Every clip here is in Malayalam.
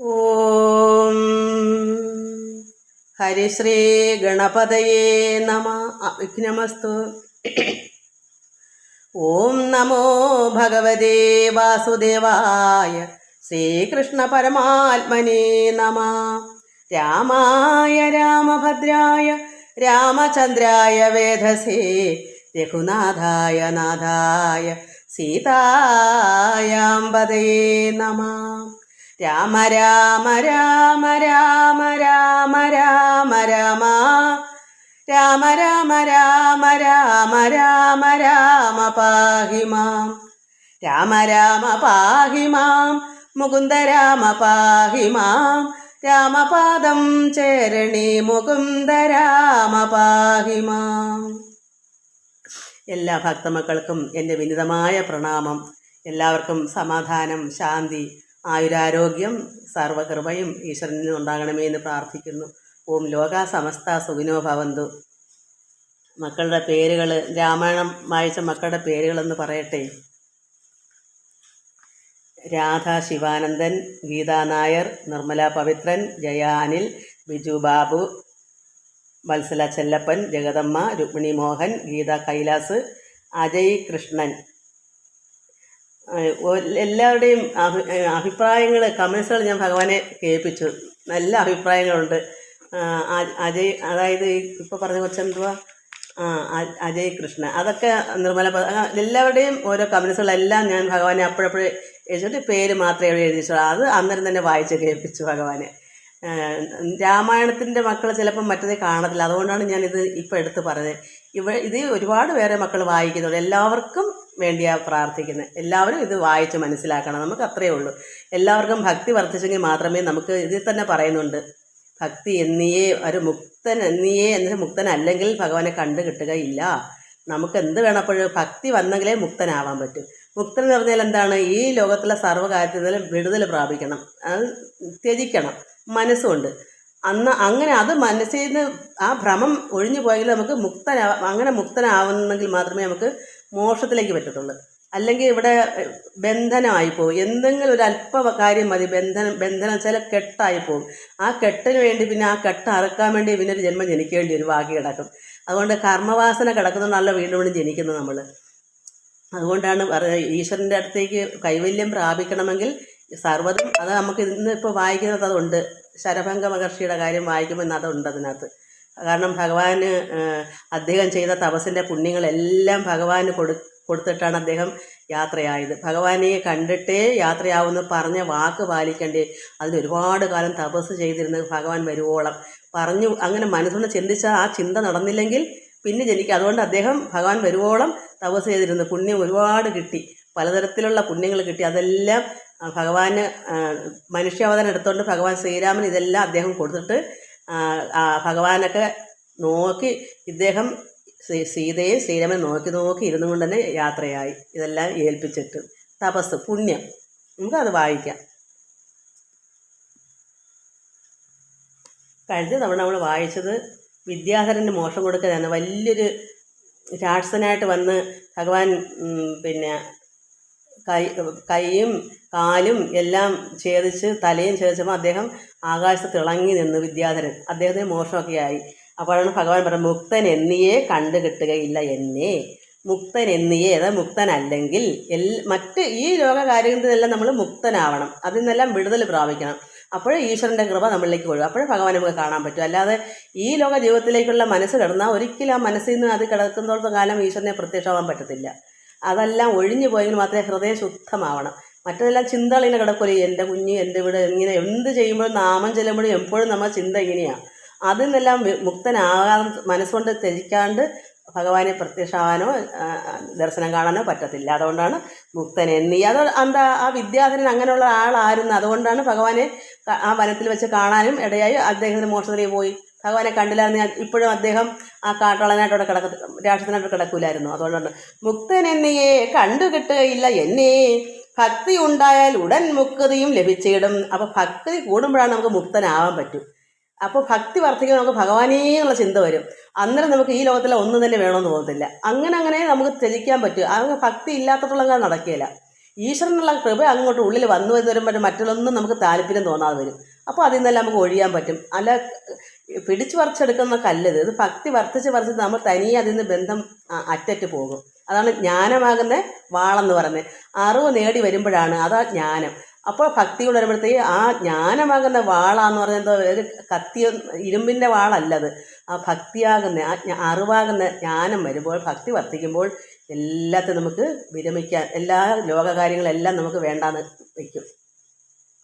ഓം. ഹരിശ്രീ ഗണപതയേ നമ. വിഘ്നമസ്തു ഓം നമോ ഭഗവതേ വാസുദേവായ ശ്രീകൃഷ്ണ പരമാത്മനേ നമ. രാമായ രാമഭദ്രായ രാമചന്ദ്രായ വേധസേ രഘുനാഥായ നാഥായ സീതായാമ്പതയേ നമ. രാമ രാമ രാമ രാമ രാമ രാമ രാമ. രാമ രാമ രാമ രാമ രാമ രാമ പാഹി മാം. രാമ രാമ പാഹി മാം. മുകുന്ദ രാമ പാഹി മാം. രാമപാദം ചേരണി മുകുന്ദ രാമ പാഹി മാം. എല്ലാ ഭക്തമക്കൾക്കും എന്റെ വിനിതമായ പ്രണാമം. എല്ലാവർക്കും സമാധാനം ശാന്തി ആയുരാരോഗ്യം സർവകൃപയും ഈശ്വരനിൽ നിന്നുണ്ടാകണമേ എന്ന് പ്രാർത്ഥിക്കുന്നു. ഓം ലോക സമസ്ത സുഖിനോ ഭവന്തു. മക്കളുടെ പേരുകൾ രാമായണം വായിച്ച മക്കളുടെ പേരുകളെന്ന് പറയട്ടെ. രാധ ശിവാനന്ദൻ ഗീതാ നായർ നിർമ്മല പവിത്രൻ ജയ അനിൽ ബിജു ബാബു വത്സല ചെല്ലപ്പൻ ജഗദമ്മ രുക്മിണി മോഹൻ ഗീത കൈലാസ് അജയ് കൃഷ്ണൻ. എല്ലാവരുടെയും അഭി അഭിപ്രായങ്ങൾ കമൻസുകൾ ഞാൻ ഭഗവാനെ കേൾപ്പിച്ചു. നല്ല അഭിപ്രായങ്ങളുണ്ട്. അജയ് അതായത് ഇപ്പോൾ പറഞ്ഞ കൊച്ചെന്തുവാ ആ അജയ് കൃഷ്ണ. അതൊക്കെ നിർമ്മല എല്ലാവരുടെയും ഓരോ കമൻസുകളെല്ലാം ഞാൻ ഭഗവാനെ അപ്പോഴപ്പോഴേ എഴുതിയിട്ട് പേര് മാത്രമേ എഴുതിയിട്ടുള്ളൂ. അത് അന്നേരം തന്നെ വായിച്ച് കേൾപ്പിച്ചു ഭഗവാനെ. രാമായണത്തിന്റെ മക്കൾ ചിലപ്പം മറ്റേ കാണത്തില്ല. അതുകൊണ്ടാണ് ഞാനിത് ഇപ്പോൾ എടുത്ത് പറഞ്ഞത്. ഇവ ഇത് ഒരുപാട് പേരെ മക്കൾ വായിക്കുന്നുണ്ട്. എല്ലാവർക്കും വേണ്ടിയാണ് പ്രാർത്ഥിക്കുന്നത് എല്ലാവരും ഇത് വായിച്ച് മനസ്സിലാക്കണം. നമുക്ക് അത്രയേ ഉള്ളൂ. എല്ലാവർക്കും ഭക്തി വർദ്ധിച്ചെങ്കിൽ മാത്രമേ നമുക്ക് ഇതിൽ തന്നെ പറയുന്നുണ്ട്. ഭക്തി എന്നിയേ ഒരു മുക്തൻ എന്നിയേ എന്ന മുക്തനല്ലെങ്കിൽ ഭഗവാനെ കണ്ടു കിട്ടുകയില്ല. നമുക്ക് എന്ത് വേണപ്പോഴും ഭക്തി വന്നെങ്കിലേ മുക്തനാവാൻ പറ്റും. മുക്തൻ എന്ന് പറഞ്ഞാൽ എന്താണ്? ഈ ലോകത്തിലെ സർവകാര്യത്തിൽ വിടുതൽ പ്രാപിക്കണം. അത് ത്യജിക്കണം. മനസ്സുകൊണ്ട് അന്ന് അങ്ങനെ അത് മനസ്സിൽ നിന്ന് ആ ഭ്രമം ഒഴിഞ്ഞു പോയെങ്കിൽ നമുക്ക് മുക്തനാ അങ്ങനെ മുക്തനാവുന്നെങ്കിൽ മാത്രമേ നമുക്ക് മോക്ഷത്തിലേക്ക് പറ്റത്തുള്ളൂ. അല്ലെങ്കിൽ ഇവിടെ ബന്ധനമായി പോകും. എന്തെങ്കിലും ഒരു അല്പ കാര്യം മതി ബന്ധനം ബന്ധനം വെച്ചാൽ കെട്ടായി പോകും. ആ കെട്ടിന് വേണ്ടി പിന്നെ ആ കെട്ട് അറുക്കാൻ വേണ്ടി പിന്നെ ഒരു ജന്മം ജനിക്കേണ്ടി ഒരു ബാക്കി കിടക്കും. അതുകൊണ്ട് കർമ്മവാസന കിടക്കുന്നതുകൊണ്ടല്ല വീണ്ടും വീണ്ടും ജനിക്കുന്നത് നമ്മൾ അതുകൊണ്ടാണ് പറയുന്നത് ഈശ്വരന്റെ അടുത്തേക്ക് കൈവല്യം പ്രാപിക്കണമെങ്കിൽ സർവതും അത് നമുക്ക് ഇന്ന് ഇപ്പോൾ വായിക്കുന്നത് അതുണ്ട്. ശരഭംഗ മഹർഷിയുടെ കാര്യം വായിക്കുമ്പോൾ ഇന്ന് അതുണ്ട് അതിനകത്ത്. കാരണം ഭഗവാന് അദ്ദേഹം ചെയ്ത തപസ്സിന്റെ പുണ്യങ്ങളെല്ലാം ഭഗവാന് കൊടു കൊടുത്തിട്ടാണ് അദ്ദേഹം യാത്രയായത്. ഭഗവാനെ കണ്ടിട്ടേ യാത്രയാവുമെന്ന് പറഞ്ഞ വാക്ക് പാലിക്കേണ്ടേ. അതിന് ഒരുപാട് കാലം തപസ് ചെയ്തിരുന്നത് ഭഗവാൻ വരുവോളം. പറഞ്ഞു അങ്ങനെ മനസ്സുകൊണ്ട് ചിന്തിച്ചാൽ ആ ചിന്ത നടന്നില്ലെങ്കിൽ പിന്നെ ജനിക്കുക അതുകൊണ്ട് അദ്ദേഹം ഭഗവാൻ വരുവോളം തപസ് ചെയ്തിരുന്നു. പുണ്യം ഒരുപാട് കിട്ടി. പലതരത്തിലുള്ള പുണ്യങ്ങൾ കിട്ടി. അതെല്ലാം ഭഗവാന് മനുഷ്യാവതാരം എടുത്തുകൊണ്ട് ഭഗവാൻ ശ്രീരാമൻ ഇതെല്ലാം അദ്ദേഹം കൊടുത്തിട്ട് ഭഗവാനൊക്കെ നോക്കി ഇദ്ദേഹം സീതയെ ശ്രീരാമനെ നോക്കി നോക്കി ഇരുന്നു കൊണ്ട് തന്നെ യാത്രയായി. ഇതെല്ലാം ഏൽപ്പിച്ചിട്ട്. തപസ് പുണ്യം. നമുക്കത് വായിക്കാം. കഴിഞ്ഞ തവണ നമ്മൾ വായിച്ചത് വിദ്യാധരന് മോഷം കൊടുക്കുന്നതാണ് വലിയൊരു രാക്ഷസനായിട്ട് വന്ന് ഭഗവാൻ പിന്നെ കൈ കൈയും കാലും എല്ലാം ഛേദിച്ച് തലയും ഛേദിച്ചപ്പോൾ അദ്ദേഹം ആകാശത്ത് തിളങ്ങി നിന്നു വിദ്യാധരൻ. അദ്ദേഹത്തിന് മോശമൊക്കെ ആയി അപ്പോഴാണ് ഭഗവാൻ പറഞ്ഞത് മുക്തൻ എന്നിയെ കണ്ടു കിട്ടുകയില്ല എന്നെ. മുക്തൻ എന്നിയെ അതായത് മുക്തനല്ലെങ്കിൽ എൽ മറ്റ് ഈ ലോക കാര്യങ്ങളിലെല്ലാം നമ്മൾ മുക്തനാവണം. അതിൽ നിന്നെല്ലാം വിടുതൽ പ്രാപിക്കണം. അപ്പോഴേ ഈശ്വരന്റെ കൃപ നമ്മളിലേക്ക് വരും അപ്പോഴേ ഭഗവാൻ നമുക്ക് കാണാൻ പറ്റും. അല്ലാതെ ഈ ലോക ജീവിതത്തിലേക്കുള്ള മനസ്സ് കിടന്നാൽ ഒരിക്കലും ആ മനസ്സിൽ നിന്ന് അത് കിടക്കുന്നിടത്തോളം കാലം ഈശ്വരനെ പ്രത്യക്ഷമാകാൻ പറ്റത്തില്ല. അതെല്ലാം ഒഴിഞ്ഞു പോയെങ്കിൽ മാത്രമേ ഹൃദയം ശുദ്ധമാവണം. മറ്റതെല്ലാം ചിന്തകൾ ഇങ്ങനെ കിടക്കുമല്ലോ എന്റെ കുഞ്ഞ് എന്റെ വീട് ഇങ്ങനെ എന്ത് ചെയ്യുമ്പോഴും നാമം ചെല്ലുമ്പോഴും എപ്പോഴും നമ്മുടെ ചിന്ത ഇങ്ങനെയാണ് അതിൽ നിന്നെല്ലാം മുക്തനാകാൻ മനസ്സുകൊണ്ട് ത്യജിക്കാണ്ട് ഭഗവാനെ പ്രത്യക്ഷമാവാനോ ദർശനം കാണാനോ പറ്റത്തില്ല. അതുകൊണ്ടാണ് മുക്തൻ എന്നീ. അത് എന്താ ആ വിദ്യാധരൻ അങ്ങനെയുള്ള ആളായിരുന്നു. അതുകൊണ്ടാണ് ഭഗവാനെ ആ വനത്തിൽ വെച്ച് കാണാനും ഇടയായി അദ്ദേഹത്തിന് മോക്ഷത്തിലേക്ക് പോയി. ഭഗവാനെ കണ്ടില്ലായിരുന്നു ഇപ്പോഴും അദ്ദേഹം ആ കാട്ടാളനായിട്ട് അവിടെ കിടക്ക രാക്ഷസനായിട്ട് കിടക്കൂലായിരുന്നു. അതുകൊണ്ടാണ് മുക്തൻ എന്നെയെ കണ്ടു കിട്ടുകയില്ല എന്നെ ഭക്തി ഉണ്ടായാൽ ഉടൻ മുക്തിയും ലഭിച്ചിടും. അപ്പോൾ ഭക്തി കൂടുമ്പോഴാണ് നമുക്ക് മുക്തനാവാൻ പറ്റും. അപ്പോൾ ഭക്തി വർദ്ധിക്കുമ്പോൾ നമുക്ക് ഭഗവാനേ എന്നുള്ള ചിന്ത വരും. അന്നേരം നമുക്ക് ഈ ലോകത്തിലെ ഒന്നും തന്നെ വേണമെന്ന് തോന്നത്തില്ല. അങ്ങനെ അങ്ങനെ നമുക്ക് ത്യജിക്കാൻ പറ്റും. അങ്ങനെ ഭക്തി ഇല്ലാത്തതുള്ള നടക്കുകയില്ല. ഈശ്വരനുള്ള കൃപ അങ്ങോട്ട് ഉള്ളിൽ വന്നു എന്ന് മറ്റും മറ്റുള്ളൊന്നും നമുക്ക് താല്പര്യം തോന്നാതെ വരും. അപ്പോൾ അതിൽ നിന്നെല്ലാം നമുക്ക് ഒഴിയാൻ പറ്റും. അല്ല പിടിച്ചു പറിച്ചെടുക്കുന്ന കല്ലത് ഇത്. ഭക്തി വർദ്ധിച്ച് വർദ്ധിച്ച് നമ്മൾ തനിയെ അതിൽ നിന്ന് ബന്ധം അറ്ററ്റ് പോകും. അതാണ് ജ്ഞാനമാകുന്ന വാളെന്ന് പറയുന്നത്. അറിവ് നേടി വരുമ്പോഴാണ് അതാ ജ്ഞാനം. അപ്പോൾ ഭക്തി വരുമ്പോഴത്തേക്ക് ആ ജ്ഞാനമാകുന്ന വാളാന്ന് പറയുന്നത് ഒരു കത്തി ഇരുമ്പിന്റെ വാളല്ലത് ആ ഭക്തിയാകുന്ന ആ അറിവാകുന്ന ജ്ഞാനം വരുമ്പോൾ ഭക്തി വർദ്ധിക്കുമ്പോൾ എല്ലാത്തിനും നമുക്ക് വിരമിക്കാൻ എല്ലാ ലോകകാര്യങ്ങളെല്ലാം നമുക്ക് വേണ്ടാന്ന് വയ്ക്കും.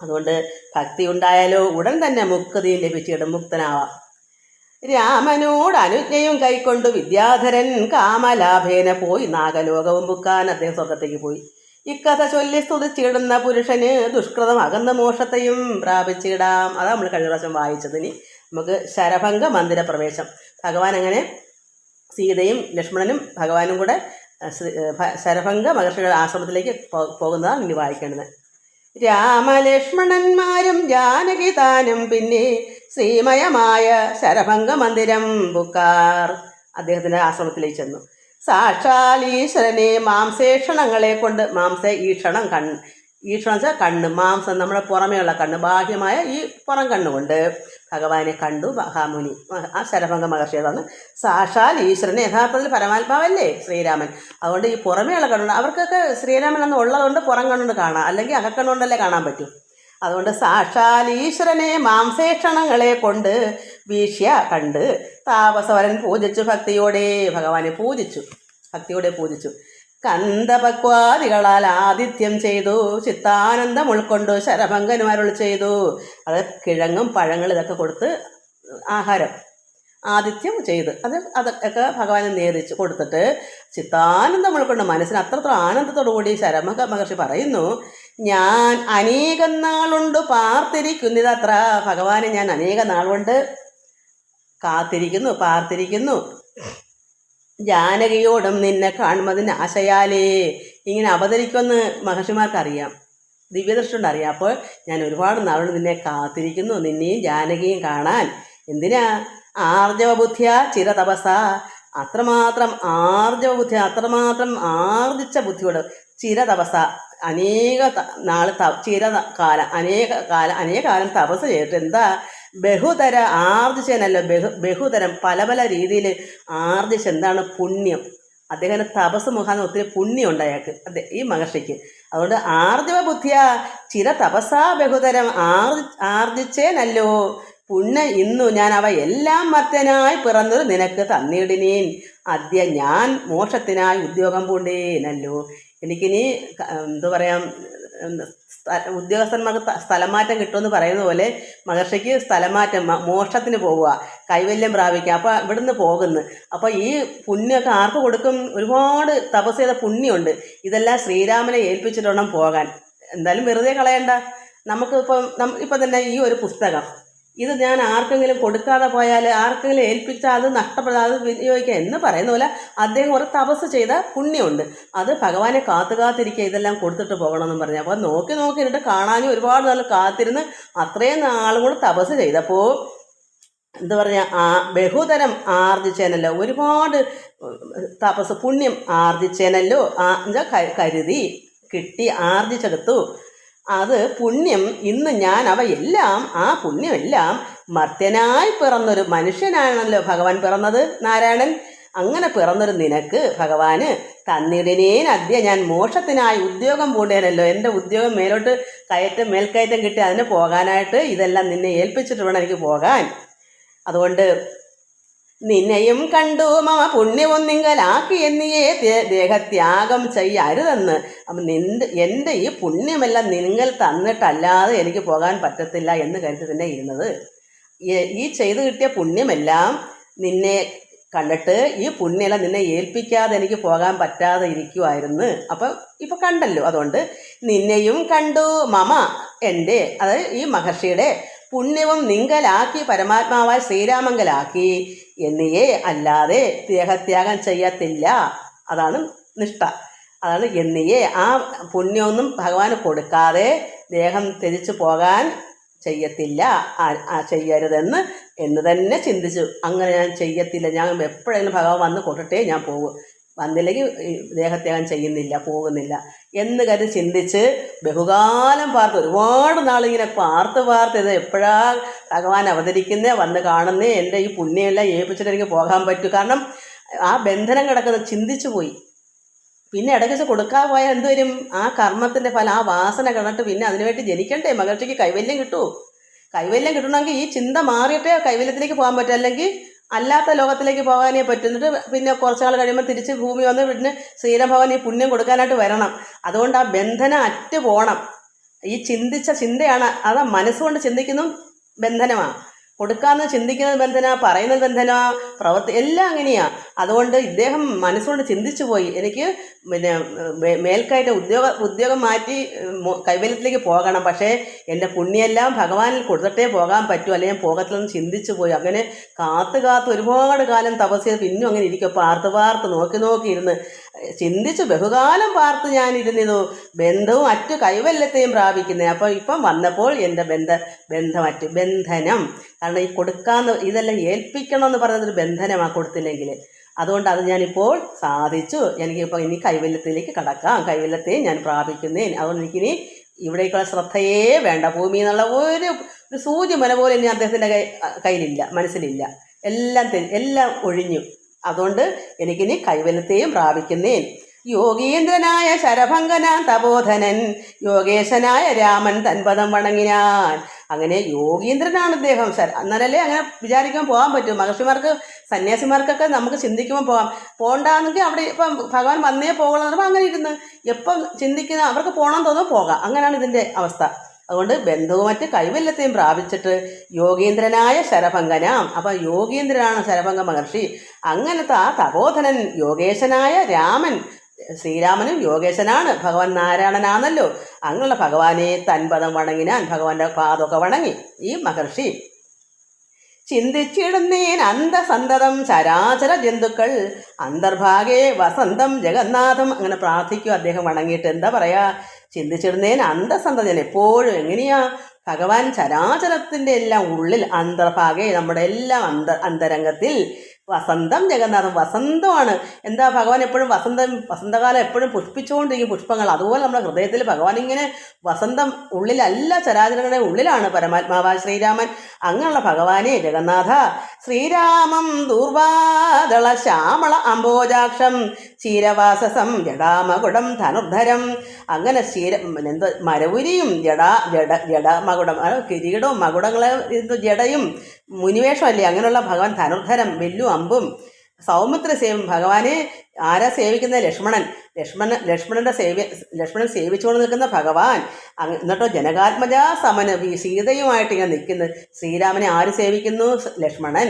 അതുകൊണ്ട് ഭക്തി ഉണ്ടായാലോ ഉടൻ തന്നെ മുക്തിയും ലഭിച്ചിടും മുക്തനാവാം. രാമനോട് അനുജ്ഞയും കൈക്കൊണ്ട് വിദ്യാധരൻ കാമലാഭേന പോയി നാഗലോകവും മുക്കാൻ അദ്ദേഹം സ്വർഗത്തേക്ക് പോയി. ഇക്കഥ ചൊല്ലി സ്തുതിച്ചിടുന്ന പുരുഷന് ദുഷ്കൃതം അകന്ന മോഷത്തെയും പ്രാപിച്ചിടാം. അതാണ് നമ്മൾ കഴിഞ്ഞ പ്രാവശ്യം വായിച്ചതിന് നമുക്ക് ശരഭംഗ മന്ദിരപ്രവേശം. ഭഗവാൻ അങ്ങനെ സീതയും ലക്ഷ്മണനും ഭഗവാനും കൂടെ ശരഭംഗ മഹർഷിയുടെ ആശ്രമത്തിലേക്ക് പോകുന്നതാണ് ഇനി വായിക്കേണ്ടത്. രാമലക്ഷ്മണന്മാരും ജാനകി താനും പിന്നെ ശ്രീമയമായ ശരഭംഗ മന്ദിരം ബുക്കാർ അദ്ദേഹത്തിന്റെ ആശ്രമത്തിലേക്ക് ചെന്നു. സാക്ഷാൽ ഈശ്വരനെ മാംസേക്ഷണങ്ങളെ കൊണ്ട് മാംസ ഈക്ഷണം കൺ ഈക്ഷണം വെച്ചാൽ കണ്ണ് മാംസം നമ്മുടെ പുറമേയുള്ള കണ്ണ് ബാഹ്യമായ ഈ പുറം കണ്ണുകൊണ്ട്. ഭഗവാനെ കണ്ടു മഹാമുനി ആ ശരഭംഗ മഹർഷി തന്നു സാക്ഷാൽ ഈശ്വരനെ യഥാർത്ഥത്തിൽ പരമാത്മാവല്ലേ ശ്രീരാമൻ. അതുകൊണ്ട് ഈ പുറമേയുള്ള കണ്ണുണ്ട് അവർക്കൊക്കെ ശ്രീരാമൻ അന്ന് ഉള്ളതുകൊണ്ട് പുറം കണ്ണുകൊണ്ട് കാണാം അല്ലെങ്കിൽ അകക്കണ്ണുകൊണ്ടല്ലേ കാണാൻ പറ്റൂ. അതുകൊണ്ട് സാക്ഷാൽ ഈശ്വരനെ മാംസേക്ഷണങ്ങളെ കൊണ്ട് വീക്ഷ്യ കണ്ട് താപസവരൻ പൂജിച്ചു ഭക്തിയോടെ ഭഗവാനെ പൂജിച്ചു ഭക്തിയോടെ പൂജിച്ചു. കന്ദപക്വാദികളാൽ ആതിഥ്യം ചെയ്തു ചിത്താനന്ദം ഉൾക്കൊണ്ടു ശരഭങ്കന്മാരുൾ ചെയ്തു. അത് കിഴങ്ങും പഴങ്ങളും ഇതൊക്കെ കൊടുത്ത് ആഹാരം ആതിഥ്യം ചെയ്ത് അത് അതൊക്കെ ഭഗവാനെ നേരിച്ച് കൊടുത്തിട്ട് ചിത്താനന്ദം ഉൾക്കൊണ്ട് മനസ്സിന് അത്രത്തോളം ആനന്ദത്തോടു കൂടി ശരമക മഹർഷി പറയുന്നു ഞാൻ അനേകം നാളുണ്ട് പാർത്തിരിക്കുന്നിതത്ര. ഭഗവാനെ ഞാൻ അനേക നാളുകൊണ്ട് കാത്തിരിക്കുന്നു പാർത്തിരിക്കുന്നു. ജാനകിയോടും നിന്നെ കാണുന്നതിന് ആശയാലേ. ഇങ്ങനെ അവതരിക്കുമെന്ന് മഹർഷിമാർക്കറിയാം. ദിവ്യദൃഷ്ടി കൊണ്ട് അറിയാം. അപ്പോൾ ഞാൻ ഒരുപാട് നാളുകൊണ്ട് നിന്നെ കാത്തിരിക്കുന്നു. നിന്നെയും ജാനകിയും കാണാൻ. എന്തിനാ? ആർജവ ബുദ്ധിയ ചിരതപസ. അത്രമാത്രം ആർജവ ബുദ്ധി അത്രമാത്രം ആർജിച്ച ബുദ്ധിയോട് ചിരതപസ. അനേക നാൾ ചിര കാലം അനേക കാലം അനേക കാലം തപസ് ചെയ്തിട്ട് എന്താ? ബഹുതര ആർജിച്ചതിനല്ല ബഹു ബഹുതരം പല പല രീതിയിൽ ആർജിച്ച് എന്താണ് പുണ്യം. അദ്ദേഹത്തിന് തപസ് മുഖാന്ന് ഒത്തിരി പുണ്യം ഉണ്ട് അയാൾക്ക് അതെ ഈ മഹർഷിക്ക്. അതുകൊണ്ട് ആർജവ ബുദ്ധിയ ചില തപസാ ബഹുതരം ആർജി ആർജിച്ചേനല്ലോ. പുണ്യ ഇന്നു ഞാൻ അവ എല്ലാം മർത്തനായി പിറന്നത് നിനക്ക് തന്നിടിനീൻ. അദ്യ ഞാൻ മോക്ഷത്തിനായി ഉദ്യോഗം പൂണ്ടേനല്ലോ. എനിക്കിനി എന്തു പറയാ ഉദ്യോഗസ്ഥന്മാർക്ക് സ്ഥലമാറ്റം കിട്ടുമെന്ന് പറയുന്ന പോലെ മഹർഷിക്ക് സ്ഥലമാറ്റം മോക്ഷത്തിന് പോവുക കൈവല്യം പ്രാപിക്കുക. അപ്പോൾ ഇവിടുന്ന് പോകുന്നു. അപ്പോൾ ഈ പുണ്യമൊക്കെ ആർക്ക് കൊടുക്കും? ഒരുപാട് തപസ് ചെയ്ത പുണ്യമുണ്ട് ഇതെല്ലാം ശ്രീരാമനെ ഏൽപ്പിച്ചിട്ട് വേണം പോകാൻ. എന്തായാലും വെറുതെ കളയണ്ട. നമുക്ക് ഇപ്പം നം ഇപ്പം തന്നെ ഈ ഒരു പുസ്തകം. ഇത് ഞാൻ ആർക്കെങ്കിലും കൊടുക്കാതെ പോയാൽ ആർക്കെങ്കിലും ഏൽപ്പിച്ചാൽ അത് നഷ്ടപ്പെടാതെ അത് വിനിയോഗിക്കുക എന്ന് പറയുന്ന പോലെ അദ്ദേഹം ഒരു തപസ് ചെയ്ത പുണ്യമുണ്ട്. അത് ഭഗവാനെ കാത്തു കാത്തിരിക്കുക ഇതെല്ലാം കൊടുത്തിട്ട് പോകണമെന്നും പറഞ്ഞു. അപ്പോൾ നോക്കി നോക്കി എന്നിട്ട് കാണാനും ഒരുപാട് നാൾ കാത്തിരുന്ന് അത്രയും നാളും കൂടെ തപസ് ചെയ്തപ്പോൾ എന്താ പറയുക ആ ബഹുതരം ആർജിച്ചേനല്ലോ ഒരുപാട് തപസ് പുണ്യം ആർജിച്ചേനല്ലോ ആ കരുതി കിട്ടി ആർജിച്ചെടുത്തു. അത് പുണ്യം. ഇന്ന് ഞാൻ അവയെല്ലാം ആ പുണ്യമെല്ലാം മർത്യനായി പിറന്നൊരു മനുഷ്യനാണല്ലോ ഭഗവാൻ പിറന്നത് നാരായണൻ. അങ്ങനെ പിറന്നൊരു നിനക്ക് ഭഗവാന് തന്നിടനേൻ അദ്യ ഞാൻ മോക്ഷത്തിനായി ഉദ്യോഗം പൂണ്ടേനല്ലോ. എന്റെ ഉദ്യോഗം മേലോട്ട് കയറ്റം മേൽക്കയറ്റം കിട്ടി. അതിന് പോകാനായിട്ട് ഇതെല്ലാം നിന്നെ ഏൽപ്പിച്ചിട്ട് വേണം എനിക്ക് പോകാൻ. അതുകൊണ്ട് നിന്നെയും കണ്ടു മമ പുണ്യവും നിങ്കലാക്കി എന്നിയേ ദേഹത്യാഗം ചെയ്യരുതെന്ന്. അപ്പം നിന്റെ എന്റെ ഈ പുണ്യമെല്ലാം നിങ്ങൾ തന്നിട്ടല്ലാതെ എനിക്ക് പോകാൻ പറ്റത്തില്ല എന്ന് കരുതി തന്നെ ഇരുന്നത്. ഈ- ചെയ്തു കിട്ടിയ പുണ്യമെല്ലാം നിന്നെ കണ്ടിട്ട് ഈ പുണ്യമെല്ലാം നിന്നെ ഏൽപ്പിക്കാതെ എനിക്ക് പോകാൻ പറ്റാതെ ഇരിക്കുമായിരുന്നു അപ്പം ഇപ്പം കണ്ടല്ലോ. അതുകൊണ്ട് നിന്നെയും കണ്ടു മമ എന്റെ അതായത് ഈ മഹർഷിയുടെ പുണ്യവും നിങ്കലാക്കി പരമാത്മാവായ ശ്രീരാമങ്കലാക്കി എന്നിയേ അല്ലാതെ ദേഹത്യാഗം ചെയ്യത്തില്ല. അതാണ് നിഷ്ഠ. അതാണ് എന്നിയെ ആ പുണ്യമൊന്നും ഭഗവാന് കൊടുക്കാതെ ദേഹം തിരിച്ചു പോകാൻ ചെയ്യത്തില്ല. ചെയ്യരുതെന്ന് എന്ന് തന്നെ ചിന്തിച്ചു. അങ്ങനെ ഞാൻ ചെയ്യത്തില്ല. ഞാൻ എപ്പോഴെങ്കിലും ഭഗവാൻ വന്ന് കൊണ്ടിട്ടേ ഞാൻ പോകും. വന്നില്ലെങ്കിൽ ദേഹത്യാഗം ചെയ്യുന്നില്ല പോകുന്നില്ല എന്ന് കരുതി ചിന്തിച്ച് ബഹുകാലം പാർത്ത് ഒരുപാട് നാളിങ്ങനെ പാർത്ത് പാർത്ത് ഇത് എപ്പോഴാ ഭഗവാൻ അവതരിക്കുന്നേ വന്ന് കാണുന്നേ എന്റെ ഈ പുണ്യമെല്ലാം ഏൽപ്പിച്ചിട്ട് എനിക്ക് പോകാൻ പറ്റൂ. കാരണം ആ ബന്ധനം കിടക്കുന്നത് ചിന്തിച്ചു പോയി. പിന്നെ ഇടയ്ക്ക് വെച്ച് കൊടുക്കാൻ പോയാൽ എന്തുവരും? ആ കർമ്മത്തിന്റെ ഫലം ആ വാസന കിടന്നിട്ട് പിന്നെ അതിനുവേണ്ടി ജനിക്കണ്ടേ? മകർഷിക്ക് കൈവല്യം കിട്ടുമോ കൈവല്യം കിട്ടണമെങ്കിൽ ഈ ചിന്ത മാറിയിട്ടേ കൈവല്യത്തിലേക്ക് പോകാൻ പറ്റും. അല്ലെങ്കിൽ അല്ലാത്ത ലോകത്തിലേക്ക് പോകാനേ പറ്റുന്നിട്ട് പിന്നെ കുറച്ചു നാൾ കഴിയുമ്പോൾ തിരിച്ച് ഭൂമി വന്ന് പിന്നെ ശ്രീരഭവൻ ഈ പുണ്യം കൊടുക്കാനായിട്ട് വരണം. അതുകൊണ്ട് ആ ബന്ധനം അറ്റ് പോകണം ഈ ചിന്തിച്ച ചിന്തയാണ് അത് മനസ്സുകൊണ്ട് ചിന്തിക്കുന്നതും ബന്ധനമാണ് കൊടുക്കാമെന്ന് ചിന്തിക്കുന്നത് ബന്ധന പറയുന്നത് ബന്ധന പ്രവർത്തി എല്ലാം അങ്ങനെയാ. അതുകൊണ്ട് ഇദ്ദേഹം മനസ്സുകൊണ്ട് ചിന്തിച്ചു പോയി. എനിക്ക് പിന്നെ മേൽക്കായിട്ട് ഉദ്യോഗ ഉദ്യോഗം മാറ്റി കൈവല്യത്തിലേക്ക് പോകണം. പക്ഷേ എന്റെ പുണ്യെല്ലാം ഭഗവാനിൽ കൊടുത്തിട്ടേ പോകാൻ പറ്റൂ. അല്ലെങ്കിൽ പോകത്തില്ലെന്ന് ചിന്തിച്ചു പോയി. അങ്ങനെ കാത്തു കാത്ത് ഒരുപാട് കാലം തപസ് ചെയ്ത് പിന്നും അങ്ങനെ ഇരിക്കും പാർത്ത് പാർത്ത് നോക്കി നോക്കി ഇരുന്ന് ചിന്തിച്ചു ബഹുകാലം പാർത്ത് ഞാനിരുന്നിരുന്നു. ബന്ധവും അറ്റു കൈവല്യത്തെയും പ്രാപിക്കുന്നത് അപ്പോൾ ഇപ്പം വന്നപ്പോൾ എന്റെ ബന്ധ ബന്ധമറ്റ് ബന്ധനം. കാരണം ഈ കൊടുക്കാന്ന് ഇതെല്ലാം ഏൽപ്പിക്കണം എന്ന് പറയുന്നതൊരു ബന്ധനമാണ് കൊടുത്തില്ലെങ്കിൽ. അതുകൊണ്ട് അത് ഞാനിപ്പോൾ സാധിച്ചു. എനിക്കിപ്പോൾ ഇനി കൈവല്യത്തിലേക്ക് കടക്കാം. കൈവല്യത്തെയും ഞാൻ പ്രാപിക്കുന്നേ. അതുകൊണ്ട് എനിക്കിനി ഇവിടേക്കുള്ള ശ്രദ്ധയേ വേണ്ട. ഭൂമി എന്നുള്ള ഒരു ഒരു സൂചി മന പോലെ ഇനി അദ്ദേഹത്തിന്റെ കൈ കയ്യിലില്ല മനസ്സിലില്ല. എല്ലാം എല്ലാം ഒഴിഞ്ഞു. അതുകൊണ്ട് എനിക്കിനി കൈവലത്തെയും പ്രാപിക്കുന്നേൻ. യോഗീന്ദ്രനായ ശരഭങ്കനാൻ തപോധനൻ യോഗേശനായ രാമൻ തൻപദം വണങ്ങിനാൻ. അങ്ങനെ യോഗീന്ദ്രനാണ് അദ്ദേഹം. ശര എന്നാലല്ലേ അങ്ങനെ വിചാരിക്കാൻ പോകാൻ പറ്റും. മഹർഷിമാർക്ക് സന്യാസിമാർക്കൊക്കെ നമുക്ക് ചിന്തിക്കുമ്പോൾ പോകാം പോകണ്ടാന്നെങ്കിൽ അവിടെ ഇപ്പം ഭഗവാൻ വന്നേ പോകണം എന്ന് പറയുമ്പോൾ അങ്ങനെ ഇരുന്ന് എപ്പം ചിന്തിക്കുന്ന അവർക്ക് പോകണം തോന്നുമ്പോൾ പോകാം. അങ്ങനെയാണ് ഇതിന്റെ അവസ്ഥ. അതുകൊണ്ട് ബന്ധുവും മറ്റ് കൈവല്യത്തെയും പ്രാപിച്ചിട്ട് യോഗീന്ദ്രനായ ശരഭംഗനാം. അപ്പം യോഗീന്ദ്രനാണ് ശരഭംഗ മഹർഷി. അങ്ങനത്തെ ആ തപോധനൻ യോഗേശനായ രാമൻ ശ്രീരാമനും യോഗേശനാണ്. ഭഗവാൻ നാരായണനാണല്ലോ. അങ്ങനെയുള്ള ഭഗവാനെ തൻപദം വണങ്ങിനാൻ ഭഗവാന്റെ പാതൊക്കെ വണങ്ങി. ഈ മഹർഷി ചിന്തിച്ചിടുന്നേൻ അന്തസന്തതം ചരാചര ജന്തുക്കൾ അന്തർഭാഗേ വസന്തം ജഗന്നാഥം അങ്ങനെ പ്രാർത്ഥിക്കും അദ്ദേഹം വണങ്ങിയിട്ട് എന്താ പറയാ? ചിന്തിച്ചിടുന്നേൻ അന്തസന്തതൻ എപ്പോഴും എങ്ങനെയാ ഭഗവാൻ ചരാചരത്തിന്റെ എല്ലാം ഉള്ളിൽ അന്തർഭാഗേ നമ്മുടെ എല്ലാം അന്ത അന്തരംഗത്തിൽ വസന്തം ജഗന്നാഥം വസന്തമാണ്. എന്താ ഭഗവാൻ എപ്പോഴും വസന്തം വസന്തകാലം എപ്പോഴും പുഷ്പിച്ചുകൊണ്ടിരിക്കും പുഷ്പങ്ങൾ. അതുപോലെ നമ്മുടെ ഹൃദയത്തിൽ ഭഗവാൻ ഇങ്ങനെ വസന്തം ഉള്ളിലല്ല ചരാചരങ്ങളുടെ ഉള്ളിലാണ് പരമാത്മാവ ശ്രീരാമൻ. അങ്ങനെയുള്ള ഭഗവാനെ ജഗന്നാഥ ശ്രീരാമം ദൂർവാദള ശ്യാമള അംബോജാക്ഷം. ക്ഷീരവാസസം ജടാമകുടം ധനുർധരം. അങ്ങനെ ക്ഷീര എന്തോ മരവുരിയും ജടാ ജഡ ജടാമകുടം കിരീടവും മകുടങ്ങളെ എന്തോ ജടയും മുനിവേഷമല്ലേ? അങ്ങനെയുള്ള ഭഗവാൻ ധനുർധരം വെല്ലു അമ്പും സൗമിത്ര സേവം ഭഗവാനെ ആരാ സേവിക്കുന്ന? ലക്ഷ്മണൻ. ലക്ഷ്മണൻ ലക്ഷ്മണന്റെ സേവ ലക്ഷ്മണൻ സേവിച്ചുകൊണ്ട് നിൽക്കുന്ന ഭഗവാൻ. എന്നിട്ടോ ജനകാത്മജ സമന സീതയുമായിട്ട് ഇങ്ങനെ നിൽക്കുന്നത് ശ്രീരാമനെ ആര് സേവിക്കുന്നു? ലക്ഷ്മണൻ.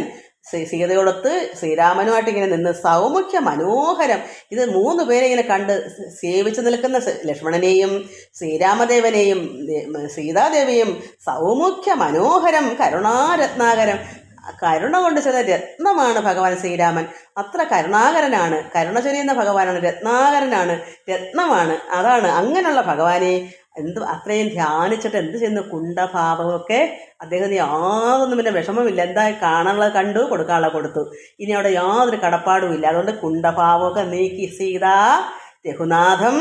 ശ്രീ സീതയോടൊത്ത് ശ്രീരാമനുമായിട്ട് ഇങ്ങനെ നിന്ന് സൗമുഖ്യ മനോഹരം ഇത് മൂന്ന് പേരെ ഇങ്ങനെ കണ്ട് സേവിച്ചു നിൽക്കുന്ന ലക്ഷ്മണനെയും ശ്രീരാമദേവനെയും സീതാദേവിയും സൗമുഖ്യ മനോഹരം കരുണാരത്നാകരം. കരുണ കൊണ്ട് ചെന്ന രത്നമാണ് ഭഗവാൻ ശ്രീരാമൻ. അത്ര കരുണാകരനാണ്. കരുണ ചൊരിയുന്ന ഭഗവാനാണ്. രത്നാകരനാണ്. രത്നമാണ്. അതാണ് അങ്ങനെയുള്ള ഭഗവാനെ എന്ത് അത്രയും ധ്യാനിച്ചിട്ട് എന്ത് ചെയ്യുന്നു? കുണ്ടഭാവമൊക്കെ അദ്ദേഹത്തിന് യാതൊന്നും പിന്നെ വിഷമമില്ല. എന്താ കാണാനുള്ളത് കണ്ടു കൊടുക്കാനുള്ളത് കൊടുത്തു. ഇനി അവിടെ യാതൊരു കടപ്പാടും ഇല്ല അതുകൊണ്ട് കുണ്ടഭാവമൊക്കെ നീക്കി. സീതാ രഘുനാഥം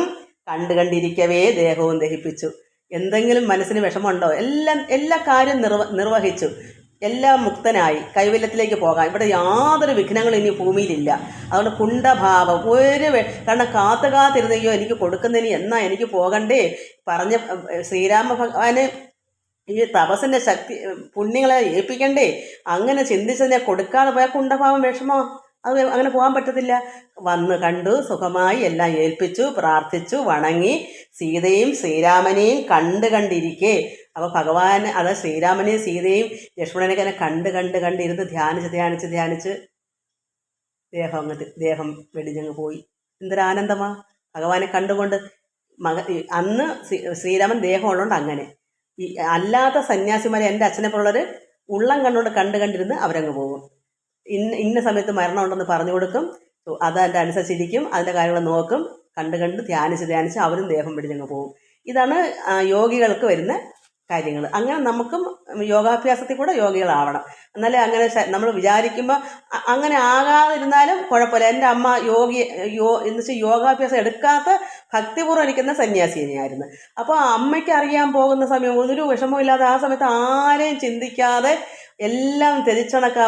കണ്ടു കണ്ടിരിക്കവേ ദേഹവും ദഹിപ്പിച്ചു. എന്തെങ്കിലും മനസ്സിന് വിഷമമുണ്ടോ? എല്ലാം എല്ലാ കാര്യം നിർവ നിർവഹിച്ചു. എല്ലാം മുക്തനായി കൈവല്യത്തിലേക്ക് പോകാം ഇവിടെ യാതൊരു വിഘ്നങ്ങളും ഇനി ഭൂമിയിലില്ല. അതുകൊണ്ട് കുണ്ടഭാവം ഒരു കാരണം കാത്തു കാത്തിരുന്നയ്യോ എനിക്ക് കൊടുക്കുന്നതിന് എന്നാ എനിക്ക് പോകണ്ടേ? പറഞ്ഞ ശ്രീരാമ ഭഗവാന് ഈ തപസ്സിന്റെ ശക്തി പുണ്യങ്ങളെ ഏൽപ്പിക്കണ്ടേ? അങ്ങനെ ചിന്തിച്ചതിനെ കൊടുക്കാതെ പോയാൽ കുണ്ടഭാവം വിഷമോ അത് അങ്ങനെ പോകാൻ പറ്റത്തില്ല. വന്ന് കണ്ടു സുഖമായി എല്ലാം ഏൽപ്പിച്ചു പ്രാർത്ഥിച്ചു വണങ്ങി സീതയും ശ്രീരാമനെയും കണ്ട് കണ്ടിരിക്കെ. അപ്പോൾ ഭഗവാൻ അത് ശ്രീരാമനെയും സീതയും ലക്ഷ്മണനെ ഇങ്ങനെ കണ്ട് കണ്ട് കണ്ടിരുന്ന് ധ്യാനിച്ച് ധ്യാനിച്ച് ധ്യാനിച്ച് ദേഹം അങ്ങ് ദേഹം വെടിഞ്ഞങ്ങ് പോയി. എന്തൊരാനന്ദമാ ഭഗവാനെ കണ്ടുകൊണ്ട് മക അന്ന് ശ്രീരാമൻ ദേഹം ഉള്ളതുകൊണ്ട് അങ്ങനെ. ഈ അല്ലാത്ത സന്യാസിമാരെ എന്റെ അച്ഛനെ പോലുള്ളവർ ഉള്ളം കണ്ടുകൊണ്ട് കണ്ട് കണ്ടിരുന്ന് അവരങ്ങ് പോകും. ഇന്ന ഇന്ന സമയത്ത് മരണമുണ്ടെന്ന് പറഞ്ഞു കൊടുക്കും. അത് അതിന്റെ അനുസരിച്ചിരിക്കും. അതിന്റെ കാര്യങ്ങൾ നോക്കും. കണ്ട് കണ്ട് ധ്യാനിച്ച് ധ്യാനിച്ച് അവരും ദേഹം പിടിച്ചങ്ങ് പോകും. ഇതാണ് യോഗികൾക്ക് വരുന്ന കാര്യങ്ങൾ. അങ്ങനെ നമുക്കും യോഗാഭ്യാസത്തിൽ കൂടെ യോഗികളാവണം. എന്നാലേ അങ്ങനെ നമ്മൾ വിചാരിക്കുമ്പോൾ അങ്ങനെ ആകാതിരുന്നാലും കുഴപ്പമില്ല. എന്റെ അമ്മ യോഗി യോ എന്ന് വെച്ചാൽ യോഗാഭ്യാസം എടുക്കാത്ത ഭക്തിപൂർവം ഇരിക്കുന്ന സന്യാസിനിയായിരുന്നു. അപ്പോൾ അമ്മയ്ക്ക് അറിയാൻ പോകുന്ന സമയം ഒരു വിഷമമില്ലാതെ ആ സമയത്ത് ആരെയും ചിന്തിക്കാതെ എല്ലാം തിരിച്ചണക്ക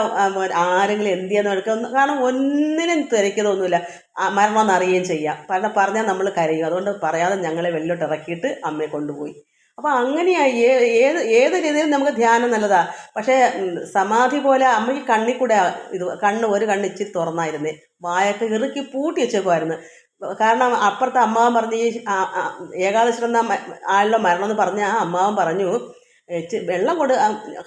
ആരെങ്കിലും എന്ത് ചെയ്യാന്ന് എടുക്കുക കാരണം ഒന്നിനും തിരക്കതൊന്നുമില്ല മരണമെന്ന് മരണം എന്നറിയുകയും ചെയ്യാം. കാരണം പറഞ്ഞാൽ നമ്മൾ കരയും. അതുകൊണ്ട് പറയാതെ ഞങ്ങളെ വെള്ളോട്ട് ഇറക്കിയിട്ട് അമ്മയെ കൊണ്ടുപോയി. അപ്പോൾ അങ്ങനെയായി. ഏത് ഏത് രീതിയിൽ നമുക്ക് ധ്യാനം നല്ലതാ. പക്ഷേ സമാധി പോലെ അമ്മയ്ക്ക് കണ്ണിൽ കൂടെ ഇത് കണ്ണ് ഒരു കണ്ണ് ഇച്ചിരി തുറന്നായിരുന്നേ. വായൊക്കെ ഇറുക്കി പൂട്ടി വെച്ചേക്കുമായിരുന്നു കാരണം അപ്പുറത്തെ അമ്മാവൻ പറഞ്ഞ് ഏകാദശി എന്ന ആളിലെ മരണം എന്ന് പറഞ്ഞ ആ അമ്മാവൻ പറഞ്ഞു "ഏ, ചി- വെള്ളം കൊടു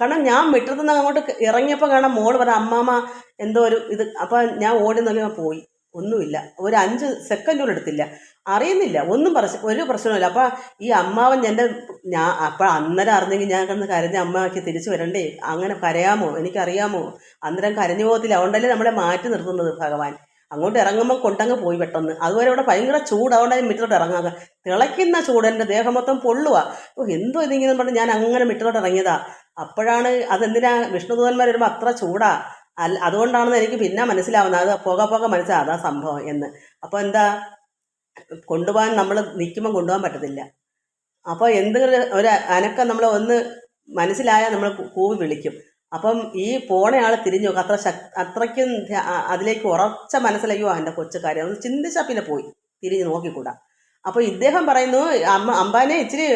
കാരണം ഞാൻ മുറ്റത്തു നിന്ന് അങ്ങോട്ട് ഇറങ്ങിയപ്പോൾ കാണാൻ മോൾ പറ അമ്മാമ്മ എന്തോ ഒരു ഇത്. അപ്പം ഞാൻ ഓടി നോക്കിയപ്പോൾ പോയി. ഒന്നുമില്ല. ഒരു അഞ്ച് സെക്കൻഡ് പോലും എടുത്തില്ല. അറിയുന്നില്ല. ഒന്നും പ്രശ്നം ഒരു പ്രശ്നമില്ല അപ്പം ഈ അമ്മാവൻ എന്റെ ഞാൻ അപ്പം അന്നേരം അറിഞ്ഞെങ്കിൽ ഞാൻ കിടന്ന് കരഞ്ഞ അമ്മയ്ക്ക് തിരിച്ചു വരണ്ടേ? അങ്ങനെ കരയാമോ? എനിക്കറിയാമോ? അന്നേരം കരഞ്ഞു പോകത്തില്ല. അതുകൊണ്ടല്ലേ നമ്മളെ മാറ്റി നിർത്തുന്നത് ഭഗവാൻ? അങ്ങോട്ട് ഇറങ്ങുമ്പോൾ കൊണ്ടങ്ങ് പോയി പെട്ടെന്ന്. അതുവരെ ഇവിടെ ഭയങ്കര ചൂട് അതുകൊണ്ട് മിറ്റത്തോട്ട് ഇറങ്ങാൻ തിളയ്ക്കുന്ന ചൂട് എന്റെ ദേഹം മൊത്തം പൊള്ളുക ഓ എന്തോ ഇതിങ്ങനെ പറഞ്ഞ് ഞാൻ അങ്ങനെ മിറ്റത്തോട്ട് ഇറങ്ങിയതാ. അപ്പോഴാണ് അതെന്തിനാ വിഷ്ണുദൂതന്മാർ വരുമ്പോൾ അത്ര ചൂടാ? അല്ല അതുകൊണ്ടാണെന്ന് എനിക്ക് പിന്നെ മനസ്സിലാവുന്നത്. അത് പോക പോക മനസ്സിലാവും അതാ സംഭവം എന്ന്. അപ്പോൾ എന്താ? കൊണ്ടുപോകാൻ നമ്മൾ നിൽക്കുമ്പോൾ കൊണ്ടുപോകാൻ പറ്റത്തില്ല. അപ്പോൾ എന്തെങ്കിലും ഒരു അനക്കം നമ്മൾ ഒന്ന് മനസ്സിലായാൽ നമ്മൾ കൂവി വിളിക്കും. അപ്പം ഈ പോണയാൾ തിരിഞ്ഞു നോക്കുക അത്ര ശക് അത്രയ്ക്കും അതിലേക്ക് ഉറച്ച മനസ്സിലായോ എന്റെ കൊച്ചു കാര്യം. ഒന്ന് ചിന്തിച്ചാൽ പിന്നെ പോയി. തിരിഞ്ഞ് നോക്കിക്കൂടാ. അപ്പോൾ ഇദ്ദേഹം പറയുന്നു അമ്മ അമ്പാനെ ഇച്ചിരി